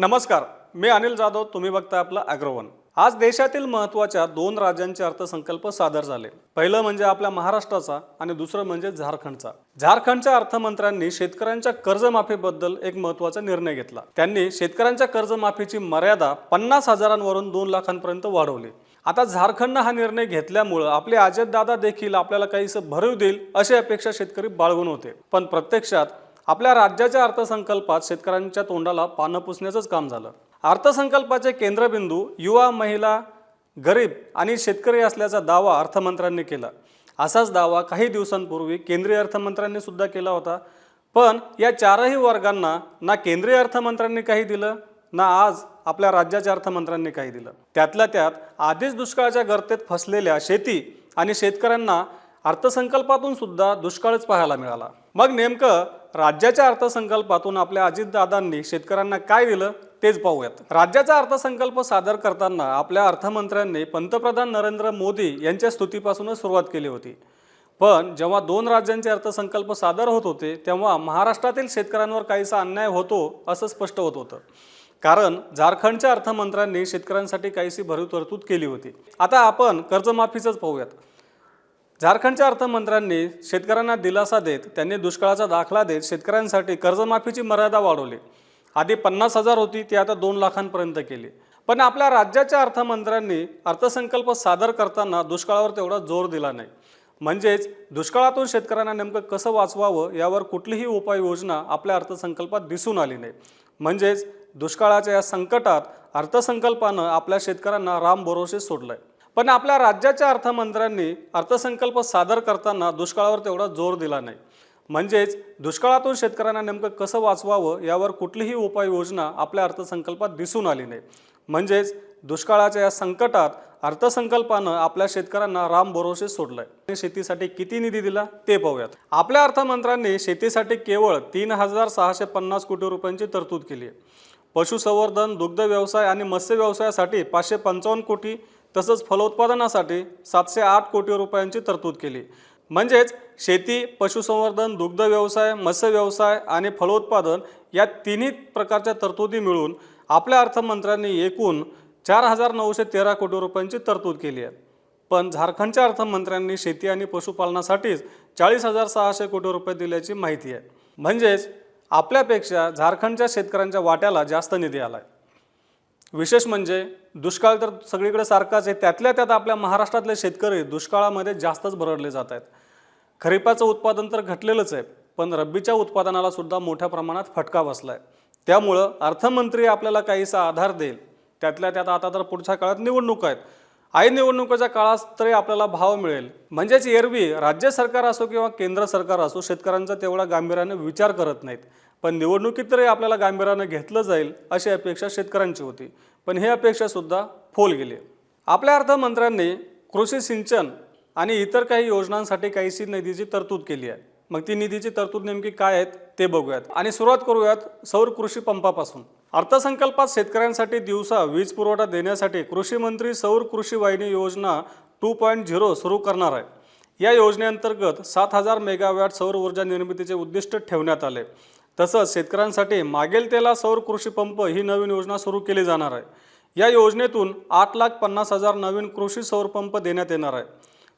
नमस्कार मी अनिल जाधव तुम्ही बघताय आपलं अॅग्रोवन. आज देशातील महत्त्वाच्या दोन राज्यांचे अर्थसंकल्प सादर झाले. पहिलं म्हणजे आपल्या महाराष्ट्राचा आणि दुसरं म्हणजे झारखंडचा. झारखंडच्या अर्थमंत्र्यांनी शेतकऱ्यांच्या कर्जमाफीबद्दल एक महत्त्वाचा निर्णय घेतला. त्यांनी शेतकऱ्यांच्या कर्जमाफीची मर्यादा पन्नास हजारांवरून दोन लाखांपर्यंत वाढवली. आता झारखंडनं हा निर्णय घेतल्यामुळं आपले अजयदादा देखील आपल्याला काहीसं भरीव देईल अशी अपेक्षा शेतकरी बाळगून होते. पण प्रत्यक्षात आपल्या राज्याच्या अर्थसंकल्पात शेतकऱ्यांच्या तोंडाला पानं पुसण्याचंच काम झालं. अर्थसंकल्पाचे केंद्रबिंदू युवा महिला गरीब आणि शेतकरी असल्याचा दावा अर्थमंत्र्यांनी केला. असाच दावा काही दिवसांपूर्वी केंद्रीय अर्थमंत्र्यांनी सुद्धा केला होता. पण या चारही वर्गांना ना केंद्रीय अर्थमंत्र्यांनी काही दिलं ना आज आपल्या राज्याच्या अर्थमंत्र्यांनी काही दिलं. त्यातल्या त्यात आधीच दुष्काळाच्या गर्तेत फसलेल्या शेती आणि शेतकऱ्यांना अर्थसंकल्पातून सुद्धा दुष्काळच पाहायला मिळाला. मग नेमकं राज्याच्या अर्थसंकल्पातून आपल्या अजितदादांनी शेतकऱ्यांना काय दिलं तेच पाहूयात. राज्याचा अर्थसंकल्प सादर करताना आपल्या अर्थमंत्र्यांनी पंतप्रधान नरेंद्र मोदी यांच्या स्तुतीपासूनच सुरुवात केली होती. पण जेव्हा दोन राज्यांचे अर्थसंकल्प सादर होत होते तेव्हा महाराष्ट्रातील शेतकऱ्यांवर काहीसा अन्याय होतो असं स्पष्ट होत होतं. कारण झारखंडच्या अर्थमंत्र्यांनी शेतकऱ्यांसाठी काहीशी भरीव तरतूद केली होती. आता आपण कर्जमाफीचंच पाहूयात. झारखंडच्या अर्थमंत्र्यांनी शेतकऱ्यांना दिलासा देत त्यांनी दुष्काळाचा दाखला देत शेतकऱ्यांसाठी कर्जमाफीची मर्यादा वाढवली. आधी पन्नास हजार होती ती आता दोन लाखांपर्यंत केली. पण आपल्या राज्याच्या अर्थमंत्र्यांनी अर्थसंकल्प सादर करताना दुष्काळावर तेवढा जोर दिला नाही. म्हणजेच दुष्काळातून शेतकऱ्यांना नेमकं कसं वाचवावं यावर कुठलीही उपाययोजना आपल्या अर्थसंकल्पात दिसून आली नाही. म्हणजेच दुष्काळाच्या या संकटात अर्थसंकल्पानं आपल्या शेतकऱ्यांना राम भरोसे आहे पण आपल्या राज्याच्या अर्थमंत्र्यांनी अर्थसंकल्प सादर करताना दुष्काळावर तेवढा जोर दिला नाही. म्हणजेच दुष्काळातून शेतकऱ्यांना नेमकं कसं वाचवावं यावर कुठलीही उपाययोजना आपल्या अर्थसंकल्पात दिसून आली नाही. म्हणजेच दुष्काळाच्या या संकटात अर्थसंकल्पानं आपल्या शेतकऱ्यांना राम भरोसे सोडलंय. शेतीसाठी किती निधी दिला ते पाहूयात. आपल्या अर्थमंत्र्यांनी शेतीसाठी केवळ तीन हजार सहाशे पन्नास कोटी रुपयांची तरतूद केली आहे. पशुसंवर्धन दुग्ध व्यवसाय आणि मत्स्य व्यवसायासाठी पाचशे पंचावन्न कोटी तसंच फलोत्पादनासाठी सातशे आठ कोटी रुपयांची तरतूद केली. म्हणजेच शेती पशुसंवर्धन दुग्ध व्यवसाय मत्स्य व्यवसाय आणि फलोत्पादन या तिन्ही प्रकारच्या तरतुदी मिळून आपल्या अर्थमंत्र्यांनी एकूण चार हजार नऊशे तेरा कोटी रुपयांची तरतूद केली आहे. पण झारखंडच्या अर्थमंत्र्यांनी शेती आणि पशुपालनासाठीच चाळीस हजार सहाशे कोटी रुपये दिल्याची माहिती आहे. म्हणजेच आपल्यापेक्षा झारखंडच्या शेतकऱ्यांच्या वाट्याला जास्त निधी आला आहे विशेष म्हणजे दुष्काळ तर सगळीकडे सारखाच आहे. त्यातल्या त्यात आपल्या महाराष्ट्रातले शेतकरी दुष्काळामध्ये जास्तच भरडले जात आहेत. खरीपाचं उत्पादन तर घटलेलंच आहे पण रब्बीच्या उत्पादनाला सुद्धा मोठ्या प्रमाणात फटका बसला आहे त्यामुळं अर्थमंत्री आपल्याला काहीसा आधार देईल. त्यातल्या त्यात आता तर पुढच्या काळात निवडणूक आहेत. आई निवडणुकीच्या काळात तरी आपल्याला भाव मिळेल. म्हणजेच एरवी राज्य सरकार असो किंवा केंद्र सरकार असो शेतकऱ्यांचा तेवढा गांभीर्याने विचार करत नाहीत. पण निवडणुकीत तरी आपल्याला गांभीर्यानं घेतलं जाईल अशी अपेक्षा शेतकऱ्यांची होती. पण ही अपेक्षासुद्धा फोल गेली. आपल्या अर्थमंत्र्यांनी कृषी सिंचन आणि इतर काही योजनांसाठी काहीशी निधीची तरतूद केली आहे. मग ती निधीची तरतूद नेमकी काय आहेत ते बघूयात. आणि सुरुवात करूयात सौर कृषी पंपापासून. अर्थसंकल्पात शेतकऱ्यांसाठी दिवसा वीज पुरवठा देण्यासाठी कृषी मंत्री सौर कृषी वाहिनी योजना टू पॉईंट झिरो सुरू करणार आहे. या योजनेअंतर्गत सात हजार मेगावॅट सौर ऊर्जा निर्मितीचे उद्दिष्ट ठेवण्यात आले. तसंच शेतकऱ्यांसाठी मागेल तेला सौर कृषी पंप ही नवीन योजना सुरू केली जाणार आहे. या योजनेतून आठ लाख पन्नास हजार नवीन कृषी सौर पंप देण्यात येणार आहे.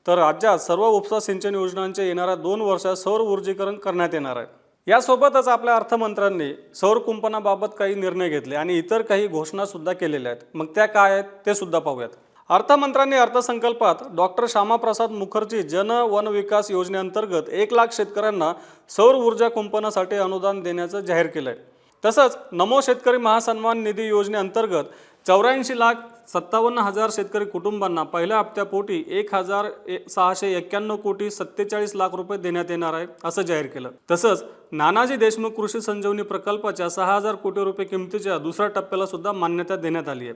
तर राज्यात सर्व उपसा सिंचन योजनांचे येणाऱ्या दोन वर्षात सौर ऊर्जीकरण करण्यात येणार आहे. यासोबतच आपल्या अर्थमंत्र्यांनी सौर कुंपणाबाबत काही निर्णय घेतले आणि इतर काही घोषणासुद्धा केलेल्या आहेत. मग त्या काय आहेत ते सुद्धा पाहूयात. अर्थमंत्र्यांनी अर्थसंकल्पात डॉक्टर श्यामाप्रसाद मुखर्जी जन वन विकास योजनेअंतर्गत एक लाख शेतकऱ्यांना सौर ऊर्जा कुंपणासाठी अनुदान देण्याचं जाहीर केलं आहे तसंच नमो शेतकरी महासन्मान निधी योजनेअंतर्गत चौऱ्याऐंशी लाख सत्तावन्न हजार शेतकरी कुटुंबांना पहिल्या हप्त्यापोटी एक हजार ए- सहाशे एक्क्याण्णव कोटी सत्तेचाळीस लाख रुपये देण्यात येणार आहे असं जाहीर केलं. तसंच नानाजी देशमुख कृषी संजीवनी प्रकल्पाच्या सहा हजार कोटी रुपये किमतीच्या दुसऱ्या टप्प्याला सुद्धा मान्यता देण्यात आली आहे.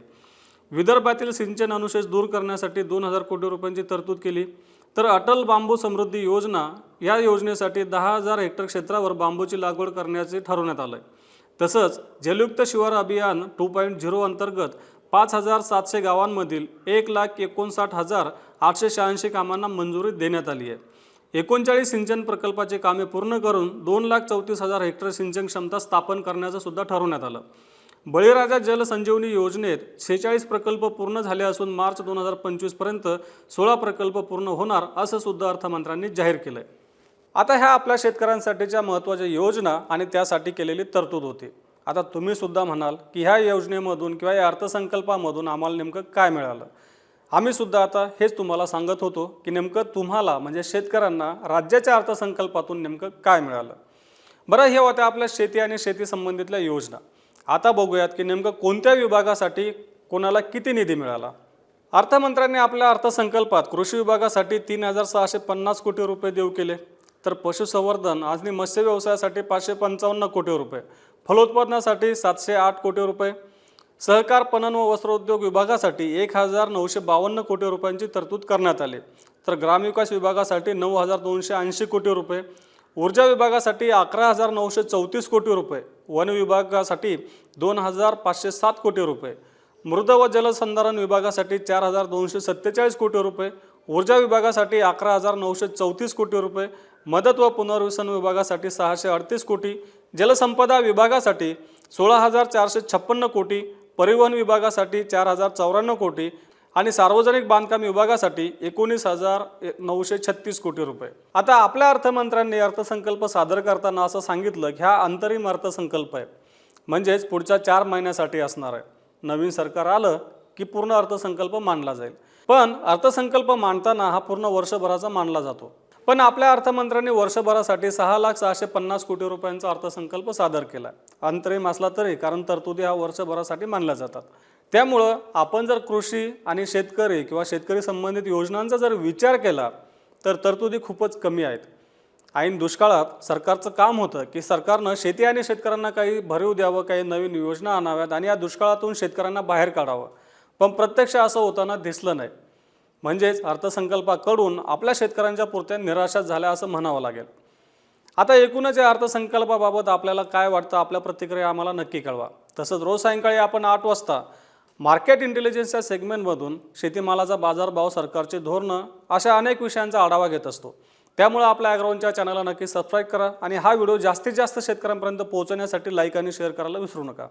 विदर्भातील सिंचन अनुशेष दूर करण्यासाठी दोन हजार कोटी रुपयांची तरतूद केली. तर अटल बांबू समृद्धी योजना या योजनेसाठी दहा हजार हेक्टर क्षेत्रावर बांबूची लागवड करण्याचे ठरवण्यात आलं आहे तसंच जलयुक्त शिवार अभियान टू पॉईंट झिरो अंतर्गत पाच हजार सातशे गावांमधील एक लाख एकोणसाठ हजार आठशे शहाऐंशी कामांना मंजुरी देण्यात आली आहे. एकोणचाळीस सिंचन प्रकल्पाचे कामे पूर्ण करून दोन लाख चौतीस हजार हेक्टर सिंचन क्षमता स्थापन करण्याचं सुद्धा ठरवण्यात आलं. बळीराजा जलसंजीवनी योजनेत शेहेचाळीस प्रकल्प पूर्ण झाले असून मार्च दोन हजार पंचवीसपर्यंत सोळा प्रकल्प पूर्ण होणार असं सुद्धा अर्थमंत्र्यांनी जाहीर केलं आहे आता ह्या आपल्या शेतकऱ्यांसाठीच्या महत्त्वाच्या योजना आणि त्यासाठी केलेली तरतूद होती. आता तुम्ही सुद्धा म्हणाल की ह्या योजनेमधून किंवा या अर्थसंकल्पामधून आम्हाला नेमकं काय मिळालं? आम्ही सुद्धा आता हेच तुम्हाला सांगत होतो की नेमकं तुम्हाला म्हणजे शेतकऱ्यांना राज्याच्या अर्थसंकल्पातून नेमकं काय मिळालं? बरं हे होत्या आपल्या शेती आणि शेती संबंधितल्या योजना. आता बघूयात की नेमकं कोणत्या विभागासाठी कोणाला किती निधी मिळाला? अर्थमंत्र्यांनी आपल्या अर्थसंकल्पात कृषी विभागासाठी तीन हजार सहाशे पन्नास कोटी रुपये देऊ केले. तर पशुसंवर्धन आणि मत्स्य व्यवसायासाठी पाचशे पंचावन्न कोटी रुपये फलोत्पादनासाठी सातशे आठ कोटी रुपये सहकार पणन व वस्त्रोद्योग विभागासाठी एक हजार नऊशे बावन्न कोटी रुपयांची तरतूद करण्यात आली. तर ग्रामविकास विभागासाठी नऊ हजार दोनशे ऐंशी कोटी रुपये ऊर्जा विभागासाठी अकरा हजार नऊशे चौतीस कोटी रुपये वन विभागासाठी दोन हजार पाचशे सात कोटी रुपये मृद व जलसंधारण विभागासाठी चार हजार दोनशे सत्तेचाळीस कोटी रुपये ऊर्जा विभागासाठी अकरा हजार नऊशे चौतीस कोटी रुपये मदत व पुनर्वसन विभागासाठी सहाशे अडतीस कोटी जलसंपदा विभागासाठी सोळा हजार चारशे छप्पन्न कोटी परिवहन विभागासाठी चार हजार चौऱ्याण्णव कोटी आणि सार्वजनिक बांधकाम विभागासाठी एकोणीस हजार नऊशे छत्तीस कोटी रुपये. आता आपल्या अर्थमंत्र्यांनी अर्थसंकल्प सादर करताना असं सांगितलं की हा अंतरिम अर्थसंकल्प आहे. म्हणजेच पुढच्या चार महिन्यासाठी असणार आहे. नवीन सरकार आलं की पूर्ण अर्थसंकल्प मानला जाईल. पण अर्थसंकल्प मांडताना हा पूर्ण वर्षभराचा मानला जातो. पण आपल्या अर्थमंत्र्यांनी वर्षभरासाठी सहा लाख सहाशे पन्नास कोटी रुपयांचा अर्थसंकल्प सादर केला. अंतरिम असला तरी कारण तरतुदी हा वर्षभरासाठी मानल्या जातात. त्यामुळं आपण जर कृषी आणि शेतकरी किंवा शेतकरी संबंधित योजनांचा जर विचार केला तर तरतुदी खूपच कमी आहेत. ऐन दुष्काळात सरकारचं काम होतं की सरकारनं शेती आणि शेतकऱ्यांना काही भरीव द्यावं काही नवीन योजना आणाव्यात आणि या दुष्काळातून शेतकऱ्यांना बाहेर काढावं. पण प्रत्यक्ष असं होताना दिसलं नाही. म्हणजेच अर्थसंकल्पाकडून आपल्या शेतकऱ्यांच्या पुरत्या निराशा झाल्या असं म्हणावं लागेल. आता एकूणच या अर्थसंकल्पाबाबत आपल्याला काय वाटतं आपल्या प्रतिक्रिया आम्हाला नक्की कळवा. तसंच रोज सायंकाळी आपण आठ वाजता मार्केट इंटेलिजन्स या सेगमेंटमधून शेतीमालाचा बाजारभाव सरकारचे धोरणं अशा अनेक विषयांचा आढावा घेत असतो. त्यामुळे आपल्या ॲग्राऊंडच्या चॅनलला नक्की सबस्क्राईब करा आणि हा व्हिडिओ जास्तीत जास्त शेतकऱ्यांपर्यंत पोहोचवण्यासाठी लाईक आणि शेअर करायला विसरू नका.